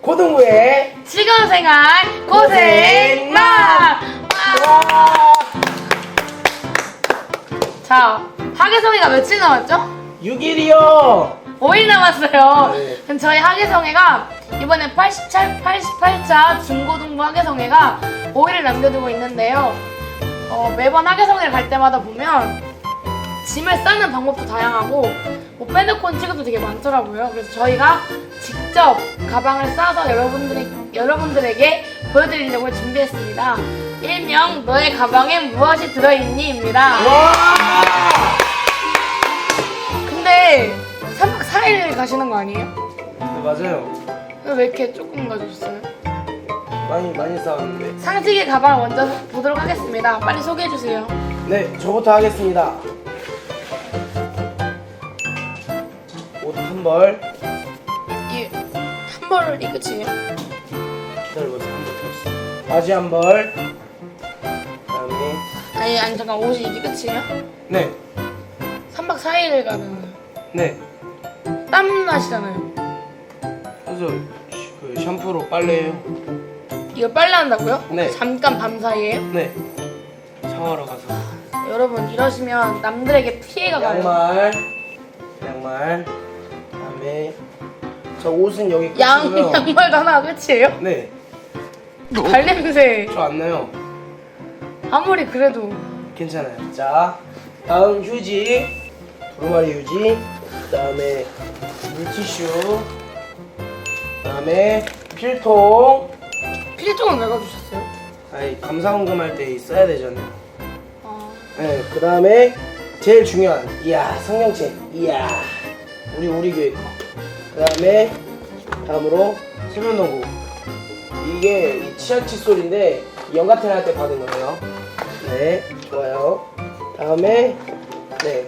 고등부의 즐거운 생활 고생 마! 와 자, 하계성애가 며칠 남았죠? 6일이요 5일 남았어요. 네. 그럼 저희 하계성애가 이번에 87, 88차 중고등부 하계성애가 5일을 남겨두고 있는데요. 어, 매번 하계성애를 갈 때마다 보면 짐을 싸는 방법도 다양하고 뭐 빼놓고 찍어도 되게 많더라고요. 그래서 저희가 직접 가방을 싸서 여러분들에, 여러분들에게 보여드리려고 준비했습니다. 일명 너의 가방에 무엇이 들어있니?입니다. 와 근데 3박 4일 가시는 거 아니에요? 네, 맞아요 왜 이렇게 조금 가져오셨어요? 많이 많이 싸웠는데 상식의 가방 먼저 보도록 하겠습니다. 빨리 소개해주세요. 네 저부터 하겠습니다 한벌 이, 한 벌이 끝이에요? 기다려보세요 한벌 더 있어 바지 한벌 그다음에 아니, 아니, 잠깐, 옷이 이게 끝이에요? 네 3박 4일 가는 네. 땀 나시잖아요. 그래서 그 샴푸로 빨래해요. 이거 빨래 한다고요? 네. 잠깐 밤 사이에요? 네. 샤워하러 가서. 여러분, 이러시면 남들에게 피해가 가요. 양말. 양말. 그다음에 저 옷은 여기 양. 양말도 하나가 끝이에요? 네. 발냄새. 저 안 나요. 아무리 그래도. 괜찮아요. 자, 다음 휴지. 두루마리 휴지. 그다음에 물티슈. 그다음에 필통. 필통은 왜 가주셨어요? 아이 감사원금 할 때 써야 되잖아요. 아, 네, 그 다음에 제일 중요한 이야 성경책 이야 우리 우리 교회 거. 그 다음에 다음으로 세면도구 이게 이 치약 칫솔인데 연가텐 할때 받은 거예요. 네, 좋아요. 다음에 네,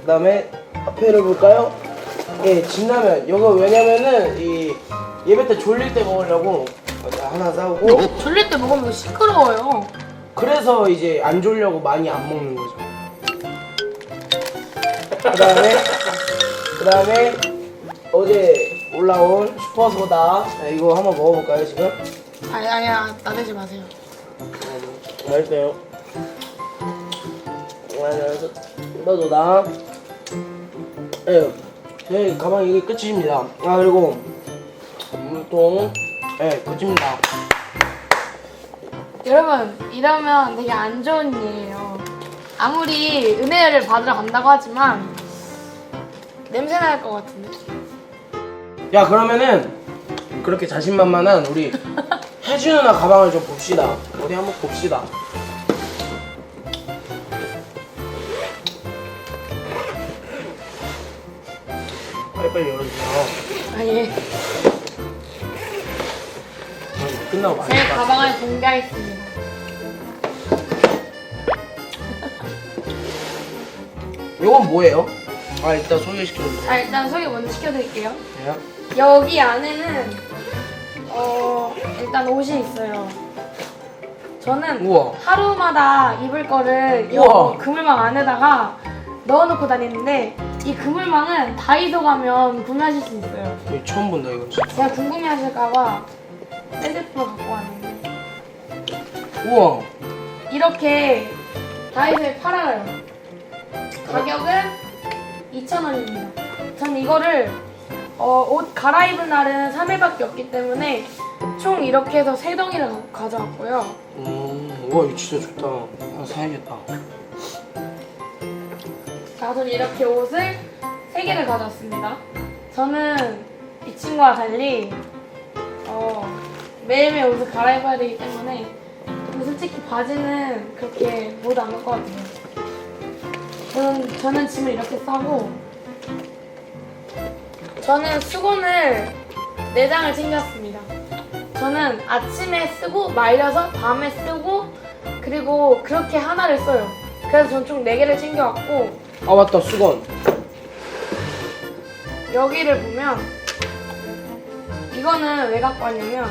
그 다음에 앞에를 볼까요? 예, 진라면. 이거 왜냐면은 이 예배 때 졸릴 때 먹으려고 하나 사오고 졸릴 때 먹으면 시끄러워요. 그래서 이제 안 졸려고 많이 안 먹는 거죠. 그다음에 그다음에 어제 올라온 슈퍼소다 자, 이거 한번 먹어볼까요 지금? 아니, 아니야, 나대지 마세요. 음, 맛있어요. 슈퍼소다. 예, 제 가방 이게 끝입니다. 아 그리고 물통, 예, 끝입니다. 여러분 이러면 되게 안 좋은 일이에요. 아무리 은혜를 받으러 간다고 하지만 냄새 날 것 같은데. 야 그러면은 그렇게 자신만만한 우리 혜주 누나 가방을 좀 봅시다. 어디 한번 봅시다. 빨리빨리 열어주세요. 아니 아, 끝나고 많이 제 봐 가방을 공개하겠습니다. 이건 뭐예요? 아 이따 소개시켜주세요 자 일단 소개 먼저 시켜드릴게요. 네. 여기 안에는 어 일단 옷이 있어요. 저는 우와. 하루마다 입을 거를 이 우와. 그물망 안에다가 넣어놓고 다니는데 이 그물망은 다이소 가면 구매하실 수 있어요. 이거 처음 본다 이거 진짜 제가 궁금해하실까봐 샌드프로 갖고 왔는데 우와 이렇게 다이소에 팔아요. 가격은 2,000원입니다. 전 이거를 어, 옷 갈아입을 날은 3일밖에 없기 때문에 총 이렇게 해서 세 덩이를 가- 가져왔고요. 음, 우와 이거 진짜 좋다 하나 사야겠다 자, 전 이렇게 옷을 세 개를 가져왔습니다. 저는 이 친구와 달리 어, 매일매일 옷을 갈아입어야 되기 때문에 근데 솔직히 바지는 그렇게 못 안을 것 같아요. 저는, 저는 짐을 이렇게 싸고 저는 수건을 4장을 챙겼습니다. 저는 아침에 쓰고 말려서 밤에 쓰고 그리고 그렇게 하나를 써요. 그래서 전 총 4개를 챙겨왔고 아 맞다 수건 여기를 보면 이거는 왜 갖고 왔냐면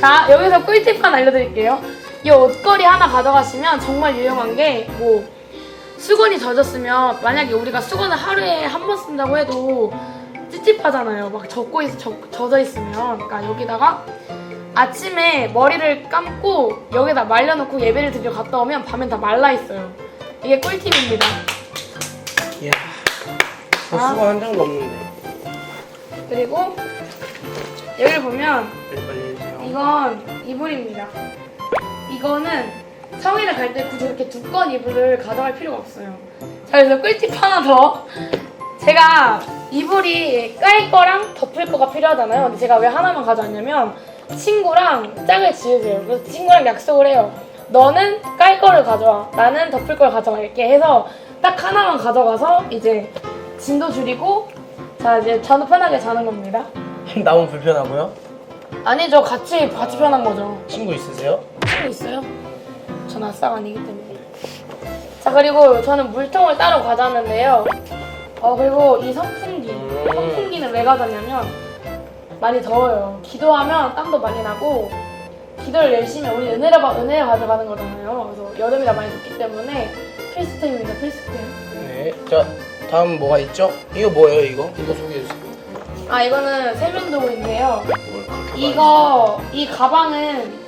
자 여기서 꿀팁 하나 알려드릴게요 이 옷걸이 하나 가져가시면 정말 유용한 게 뭐 수건이 젖었으면 만약에 우리가 수건을 하루에 한 번 쓴다고 해도 찝찝하잖아요. 막 젖고 있, 젖, 젖어 있으면. 그러니까 여기다가 아침에 머리를 감고 여기다 말려놓고 예배를 드리러 갔다 오면 밤엔 다 말라 있어요. 이게 꿀팁입니다. 이야. 도수가 한 장도 없는데. 그리고 여기를 보면 빨리 빨리 해주세요. 이건 이불입니다. 이거는 성인을 갈 때 굳이 이렇게 두꺼운 이불을 가져갈 필요가 없어요. 자, 그래서 꿀팁 하나 더. 제가 이불이 깔 거랑 덮을 거가 필요하잖아요. 근데 제가 왜 하나만 가져왔냐면 친구랑 짝을 지으세요. 그래서 친구랑 약속을 해요. 너는 깔 거를 가져와. 나는 덮을 걸 가져갈게 해서 딱 하나만 가져가서 이제 진도 줄이고 자, 이제 자도 편하게 자는 겁니다. 나무 불편하고요. 아니죠. 같이 같이 편한 거죠. 친구 있으세요? 친구 있어요? 전 아싸가 아니기 때문에. 자 그리고 저는 물통을 따로 가져왔는데요. 어 그리고 이 선풍기. 음. 선풍기는 왜 가져왔냐면 많이 더워요. 기도하면 땀도 많이 나고 기도를 열심히 우리 은혜를 받 은혜를 가져가는 거잖아요. 그래서 여름이라 많이 덥기 때문에 필수템입니다. 필수템. 네. 자 다음 뭐가 있죠? 이거 뭐예요 이거? 이거 소개해 주세요. 아 이거는 세면도구인데요. 이거 이 가방은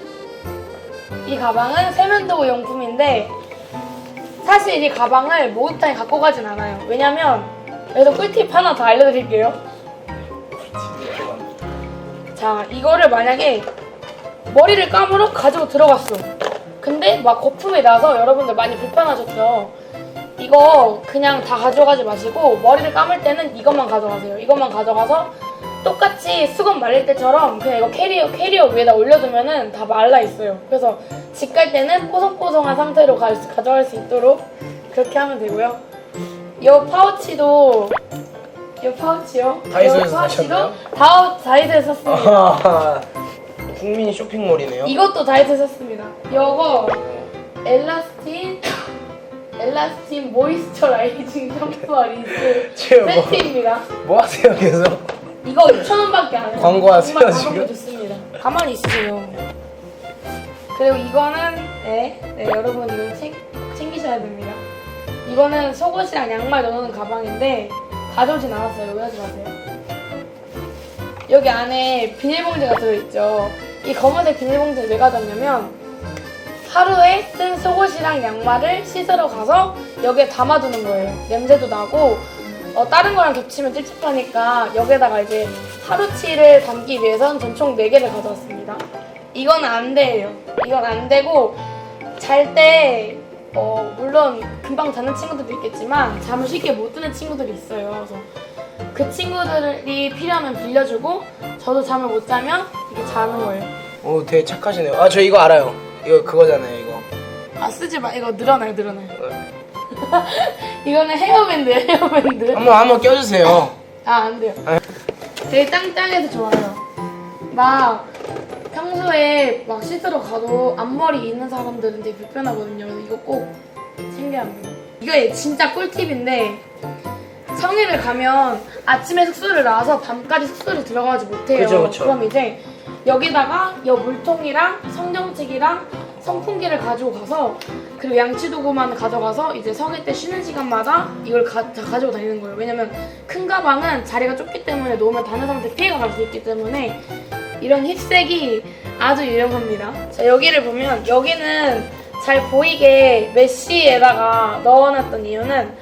이 가방은 세면도구 용품인데 사실 이 가방을 목욕탕에 갖고 가진 않아요. 왜냐면 여기서 꿀팁 하나 더 알려드릴게요. 자 이거를 만약에 머리를 감으러 가지고 들어갔어. 근데 막 거품이 나서 여러분들 많이 불편하셨죠. 이거 그냥 다 가져가지 마시고 머리를 감을 때는 이것만 가져가세요. 이것만 가져가서 똑같이 수건 말릴 때처럼 그냥 이거 캐리어 캐리어 위에다 올려두면은 다 말라 있어요. 그래서 집 갈 때는 뽀송뽀송한 상태로 가, 가져갈 수 있도록 그렇게 하면 되고요. 이 파우치도 이 파우치요. 다이소에서 이 파우치도 사셨나요? 다 다이소에서 샀습니다. 국민 쇼핑몰이네요. 이것도 다이소에서 샀습니다. 이거 엘라스틴 엘라스틴 모이스처라이징 샴푸와 린스 지금 뭐- 세트입니다. 뭐 하세요 계속? 이거 6,000원밖에 안 해요. 광고하세요, 정말 지금? 좋습니다. 가만히 있으세요. 그리고 이거는 네, 네 여러분 이거 챙, 챙기셔야 됩니다. 이거는 속옷이랑 양말 넣어놓는 가방인데 가져오진 않았어요. 오해하지 마세요. 여기 안에 비닐봉지가 들어있죠. 이 검은색 비닐봉지를 왜 가져왔냐면 하루에 쓴 속옷이랑 양말을 씻으러 가서 여기에 담아두는 거예요. 냄새도 나고 어, 다른 거랑 겹치면 찝찝하니까 여기에다가 이제 하루치를 담기 위해선 전총 4개를 가져왔습니다. 이건 안 돼요. 이건 안 되고 잘 때 어, 물론 금방 자는 친구들도 있겠지만 잠을 쉽게 못 드는 친구들이 있어요. 그래서 그 친구들이 필요하면 빌려주고 저도 잠을 못 자면 이게 자는 거예요. 오 되게 착하시네요. 아 저 이거 알아요. 이거 그거잖아요 이거. 아 쓰지 마. 이거 늘어나요, 늘어나요. 이거는 헤어밴드예요, 헤어밴드. 한번 한번 껴주세요. 아, 안 돼요. 아. 되게 짱짱해서 좋아요. 막 평소에 막 씻으러 가도 앞머리 있는 사람들은 되게 불편하거든요. 그래서 이거 꼭 챙겨야 합니다. 이거 진짜 꿀팁인데 성인을 가면 아침에 숙소를 나와서 밤까지 숙소를 들어가지 못해요. 그죠, 그죠. 럼 이제 여기다가 여 물통이랑 성경책이랑 선풍기를 가지고 가서 그리고 양치도구만 가져가서 이제 성인 때 쉬는 시간마다 이걸 가, 다 가지고 다니는 거예요. 왜냐면 큰 가방은 자리가 좁기 때문에 놓으면 다른 사람한테 피해가 갈 수 있기 때문에 이런 힙색이 아주 유용합니다. 자, 여기를 보면 여기는 잘 보이게 메쉬에다가 넣어놨던 이유는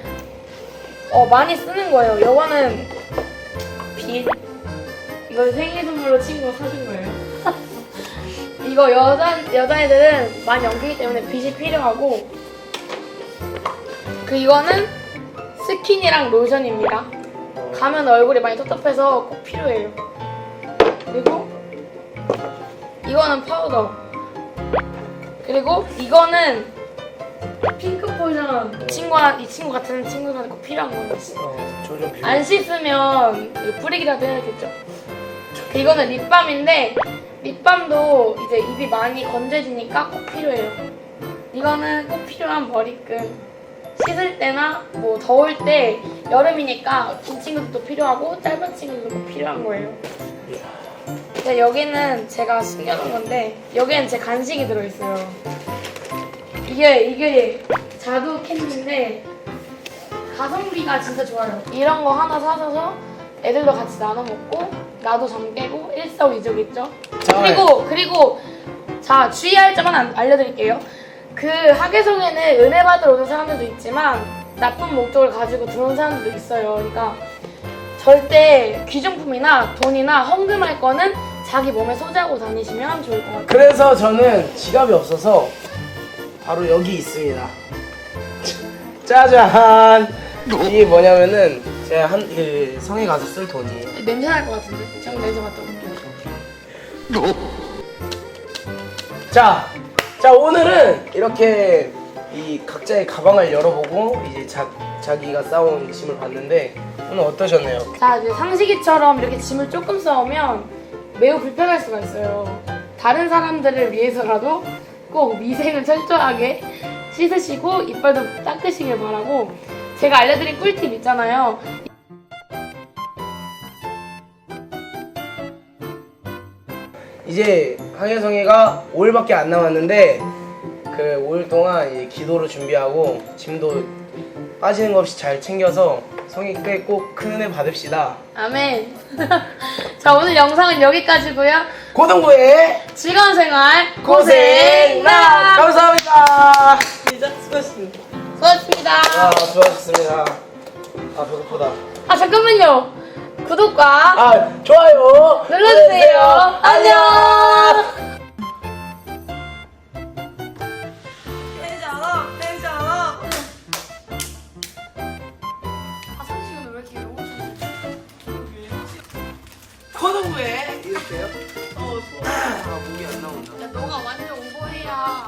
어, 많이 쓰는 거예요. 요거는 빛. 이거 생일 선물로 친구가 사준 거예요. 이거 여자, 여자애들은 많이 엉키기 때문에 빛이 필요하고 그 이거는 스킨이랑 로션입니다. 가면 얼굴이 많이 텁텁해서 꼭 필요해요. 그리고 이거는 파우더. 그리고 이거는 핑크 포션 친구가 이 친구 같은 친구들한테 꼭 필요한 거예요. 어, 저좀 비교. 안 씻으면 이거 뿌리기라도 해야겠죠. 이거는 립밤인데 립밤도 이제 입이 많이 건조해지니까 꼭 필요해요. 이거는 꼭 필요한 머리끈. 씻을 때나 뭐 더울 때 여름이니까 긴 친구들도 필요하고 짧은 친구들도 꼭 필요한 거예요. 근데 여기는 제가 숨겨놓은 건데 여기는 제 간식이 들어있어요. 이게 이게 자두 캔인데 가성비가 진짜 좋아요. 이런 거 하나 사셔서 애들도 같이 나눠 먹고 나도 잠 깨고 일석이조겠죠. 자, 그리고 그리고 자 주의할 점은 안- 알려드릴게요. 그 하계성에는 은혜 받으러 오는 사람들도 있지만 나쁜 목적을 가지고 들어오는 사람들도 있어요. 그러니까 절대 귀중품이나 돈이나 헌금할 거는 자기 몸에 소지하고 다니시면 좋을 것 같아요. 그래서 저는 지갑이 없어서 바로 여기 있습니다. 짜잔! 이게 뭐냐면은 제가 한 그 성에 가서 쓸 돈이에요. 냄새 날 것 같은데? 제가 냄새 맡다 볼게요. 자, 자 오늘은 이렇게 이 각자의 가방을 열어보고 이제 자, 자기가 싸온 짐을 봤는데 오늘 어떠셨나요? 자, 이제 상식이처럼 이렇게 짐을 조금 싸우면 매우 불편할 수가 있어요. 다른 사람들을 위해서라도 꼭 위생을 철저하게 씻으시고 이빨도 닦으시길 바라고 제가 알려드린 꿀팁 있잖아요. 이제 황혜성이가 5일밖에 안 남았는데 그 5일 동안 이제 기도를 준비하고 짐도 빠지는 것 없이 잘 챙겨서 성이 때꼭큰 은혜 받읍시다. 아멘. 자, 오늘 영상은 여기까지고요. 고등부의 즐거운 생활 고생 나 감사합니다. 아 수고하셨습니다. 아 배고프다. 아, 잠깐만요. 구독과 아 좋아요 눌러주세요. 안녕. 펜션업, 펜션업. 아, 상식은 왜 이렇게 영어 고등부의 이렇게요? 어, 수고. 아 목이 안 나온다. 야, 너가 완전 오버해야